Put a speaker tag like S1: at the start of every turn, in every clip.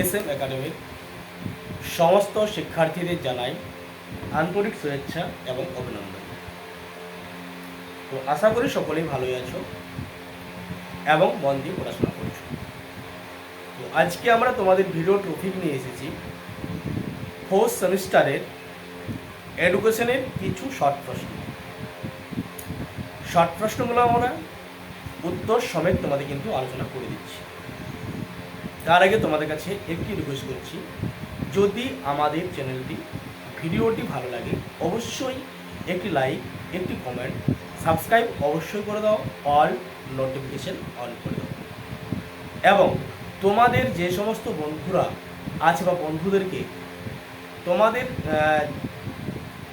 S1: S M একাডেমির সমস্ত শিক্ষার্থীদের জানাই আন্তরিক শুভেচ্ছা এবং অভিনন্দন। তো আশা করি সকলেই ভালোই আছো এবং মন দিয়ে পড়াশোনা করছ। তো আজকে আমরা তোমাদের ভিডিও টপিক নিয়ে এসেছি। ফোর্থ সেমিস্টারের এডুকেশনের কিছু শর্ট প্রশ্ন। শর্ট প্রশ্নগুলো আমরা উত্তর সমেত তোমাদের কিন্তু আলোচনা করে দিচ্ছি। তার আগে তোমাদের কাছে একটি রিকোয়েস্ট করছি। যদি আমাদের চ্যানেলটি, ভিডিওটি ভালো লাগে, অবশ্যই একটি লাইক একটি কমেন্ট সাবস্ক্রাইব অবশ্যই করে দাও অল নোটিফিকেশন অন করে দাও। এবং তোমাদের যে সমস্ত বন্ধুরা আছে বা বন্ধুদেরকে, তোমাদের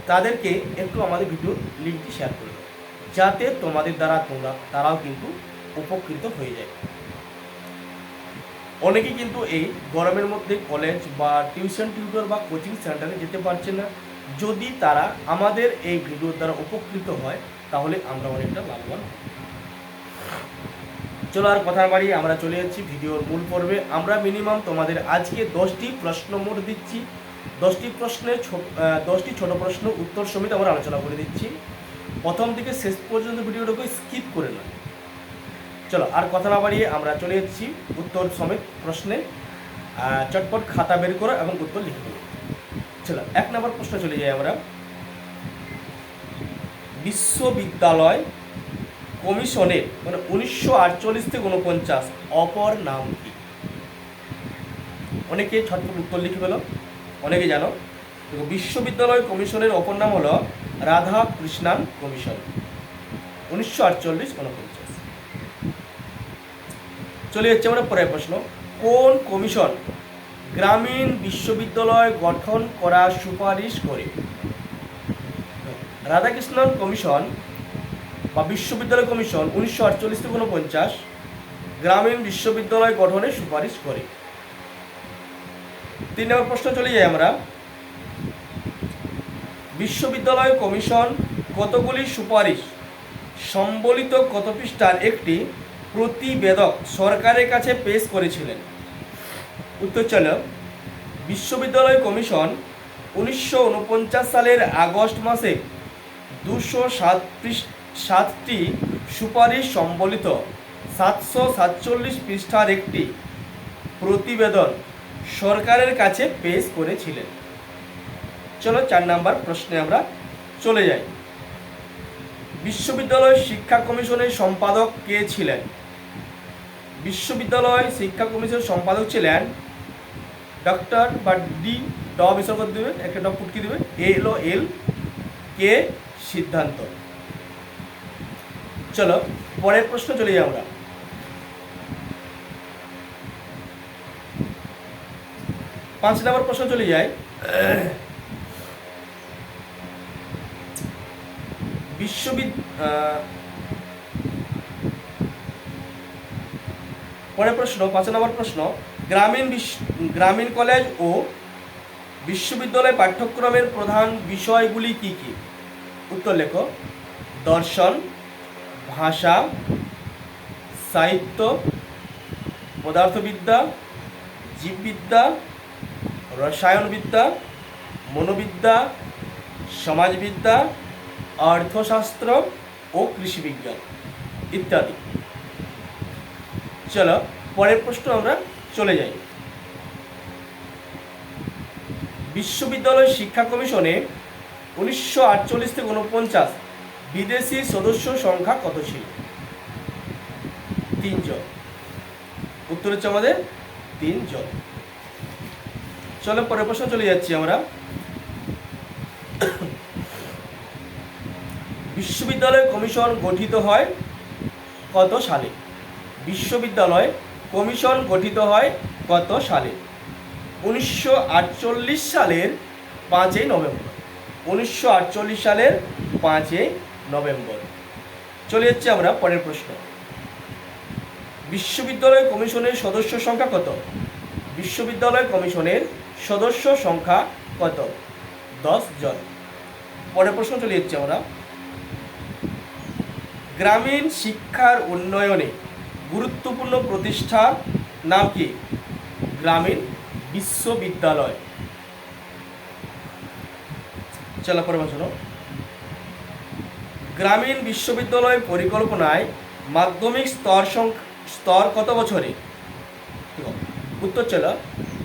S1: তাদেরকে একটু আমাদের ভিডিওর লিঙ্কটি শেয়ার করে দাও। যাতে তোমাদের দ্বারা তোমরা, তারাও কিন্তু উপকৃত হয়ে যায়। অনেকেই কিন্তু এই গরমের মধ্যে কলেজ বা টিউশন টিউটর বা কোচিং সেন্টারে যেতে পারছে না। যদি তারা আমাদের এই ভিডিওর দ্বারা উপকৃত হয়, তাহলে আমরা অনেকটা লাভবান। চলো আর কথা বাড়িয়ে আমরা চলে যাচ্ছি ভিডিওর মূল পর্বে। আমরা মিনিমাম তোমাদের আজকে দশটি প্রশ্ন মোট দিচ্ছি। দশটি প্রশ্নের দশটি ছোট প্রশ্ন উত্তর সমেত আমরা আলোচনা করে দিচ্ছি। প্রথম থেকে শেষ পর্যন্ত ভিডিওটাকে স্কিপ করে নয় চলো, আর কথা না বাড়িয়ে আমরা চলে যাচ্ছি উত্তর সমেত প্রশ্নে। চটপট খাতা বের করো এবং উত্তর লিখে দেবো চলো, এক নম্বর প্রশ্ন চলে যাই আমরা। বিশ্ববিদ্যালয় কমিশনের মানে উনিশশো আটচল্লিশ থেকে উনপঞ্চাশ অপর নাম কি? অনেকে ছটপট উত্তর লিখে পেল অনেকে জানো। বিশ্ববিদ্যালয় কমিশনের অপর নাম হলো রাধা কৃষ্ণান কমিশন, উনিশশো আটচল্লিশ উনপঞ্চাশ চলে যাচ্ছে আমরা পরের প্রশ্ন। কোন কমিশন গ্রামীণ বিশ্ববিদ্যালয় গঠন করার সুপারিশ করে? রাধাকৃষ্ণন কমিশন বা বিশ্ববিদ্যালয় কমিশন উনিশশো আটচল্লিশ থেকে উনপঞ্চাশ গ্রামীণ বিশ্ববিদ্যালয় গঠনের সুপারিশ করে। তিন নম্বর প্রশ্ন চলে যাই আমরা। বিশ্ববিদ্যালয় কমিশন কতগুলি সুপারিশ? সম্বলিত কত পৃষ্ঠার একটি প্রতিবেদক সরকারের কাছে পেশ করেছিলেন। উত্তর চল। বিশ্ববিদ্যালয় কমিশন উনিশশো উনপঞ্চাশ সালের আগস্ট মাসে দুশো সাত সাতটি সুপারিশ সম্বলিত সাতশো সাতচল্লিশ পৃষ্ঠার একটি প্রতিবেদন সরকারের কাছে পেশ করেছিলেন। চলো চার নাম্বার প্রশ্নে আমরা চলে যাই। বিশ্ববিদ্যালয় শিক্ষা কমিশনের সম্পাদক কে ছিলেন? বিশ্ববিদ্যালয় শিক্ষা কমিশনের সম্পাদক ছিলেন ডক্টর বা ডি ড বিসর্গ দেবেন একটা ডক ফুটকি দেবেন এল ও এল কে সিদ্ধান্ত। চলো, পরের প্রশ্ন চলে যাই আমরা। পাঁচ নম্বর প্রশ্ন চলে যায় বিশ্ববিদ পরের প্রশ্ন, পাঁচ নম্বর প্রশ্ন, গ্রামীণ গ্রামীণ কলেজ ও বিশ্ববিদ্যালয় পাঠ্যক্রমের প্রধান বিষয়গুলি কি কি? উত্তর লেখো, দর্শন, ভাষা, সাহিত্য, পদার্থবিদ্যা, জীববিদ্যা, রসায়নবিদ্যা, মনোবিদ্যা, সমাজবিদ্যা অর্থশাস্ত্র ও কৃষিবিজ্ঞান ইত্যাদি। চলো, পরের প্রশ্ন আমরা চলে যাই। বিশ্ববিদ্যালয় শিক্ষা কমিশনে উনিশশো আটচল্লিশ থেকে উনপঞ্চাশ বিদেশি সদস্য সংখ্যা কত ছিল? তিনজন। উত্তর হচ্ছে আমাদের তিনজন। চলো, পরের প্রশ্ন চলে যাচ্ছি আমরা। বিশ্ববিদ্যালয় কমিশন গঠিত হয় কত সালে? বিশ্ববিদ্যালয় কমিশন গঠিত হয় কত সালে? উনিশশো আটচল্লিশ সালের পাঁচই নভেম্বর। উনিশশো আটচল্লিশ সালের পাঁচই নভেম্বর। চলে যাচ্ছে আমরা পরের প্রশ্ন। বিশ্ববিদ্যালয় কমিশনের সদস্য সংখ্যা কত? বিশ্ববিদ্যালয় কমিশনের সদস্য সংখ্যা কত? দশ জন। পরের প্রশ্ন চলে যাচ্ছি আমরা। গ্রামীণ শিক্ষার উন্নয়নে গুরুত্বপূর্ণ প্রতিষ্ঠান নাম কি? গ্রামীণ বিশ্ববিদ্যালয়। চলো পরে শোনো। গ্রামীণ বিশ্ববিদ্যালয় পরিকল্পনায় মাধ্যমিক স্তর স্তর কত বছরে? উত্তর ছিল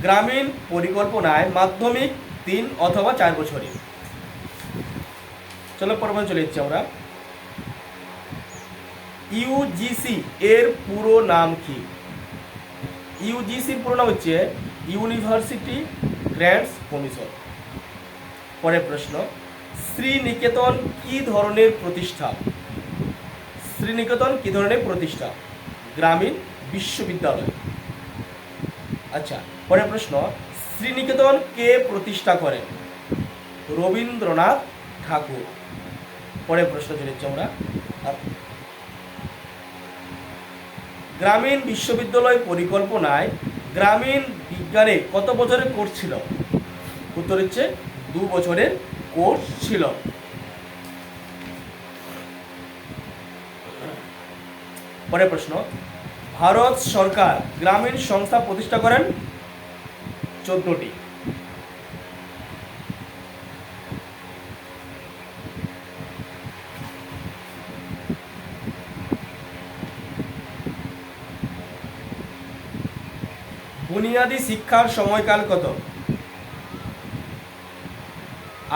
S1: গ্রামীণ পরিকল্পনায় মাধ্যমিক তিন অথবা চার বছরে। চলো পরবর্তী চলে যাচ্ছি আমরা। ইউজিসি এর পুরো নাম কি? ইউজিসির পুরো নাম হচ্ছে ইউনিভার্সিটি গ্র্যান্টস কমিশন। পরের প্রশ্ন, শ্রীনিকেতন কি ধরনের প্রতিষ্ঠান শ্রীনিকেতন কি ধরনের প্রতিষ্ঠান গ্রামীণ বিশ্ববিদ্যালয়। আচ্ছা পরের প্রশ্ন, শ্রীনিকেতন কে প্রতিষ্ঠা করেন রবীন্দ্রনাথ ঠাকুর। পরের প্রশ্ন যাচ্ছি আমরা। গ্রামীণ বিশ্ববিদ্যালয় পরিকল্পনায় গ্রামীণ বিজ্ঞানে কত বছরের কোর্স ছিল? উত্তর হচ্ছে দু বছরের কোর্স ছিল। পরের প্রশ্ন, ভারত সরকার গ্রামীণ সংস্থা প্রতিষ্ঠা করেন? চোদ্দটি। বুনিয়াদী শিক্ষার সময়কাল কত?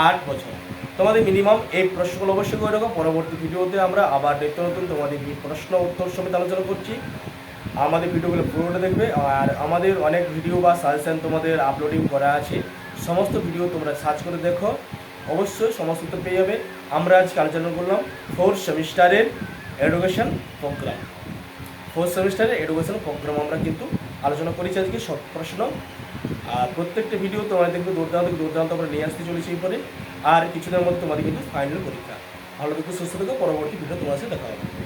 S1: আট বছর। তোমাদের মিনিমাম এই প্রশ্নগুলো অবশ্যই করে রাখো। পরবর্তী ভিডিওতে আমরা আবার নিত্য নতুন তোমাদের প্রশ্ন উত্তর সমেত আলোচনা করছি। আমাদের ভিডিওগুলো পুরোটা দেখবে। আর আমাদের অনেক ভিডিও বা সাজেশন তোমাদের আপলোডিং করা আছে। সমস্ত ভিডিও তোমরা সার্চ করে দেখো। অবশ্যই সমস্ত উত্তর পেয়ে যাবে। আমরা আজকে আলোচনা করলাম ফোর সেমিস্টারের এডুকেশন প্রোগ্রাম ফোর্থ সেমিস্টারের এডুকেশন প্রোগ্রাম আমরা কিন্তু আলোচনা করেছি আজকে, সব প্রশ্ন। আর প্রত্যেকটা ভিডিও তোমাদের দেখবে, দুর্দান্ত দুর্দান্ত আমরা নিয়ে আসতে চলেছি এই পরে। আর কিছুদিনের মধ্যে তোমাদের কিন্তু ফাইনাল পরীক্ষা। ভালো থেকো, সুস্থ থেকো, পরবর্তী ভিডিও তোমার সাথে দেখা হবে।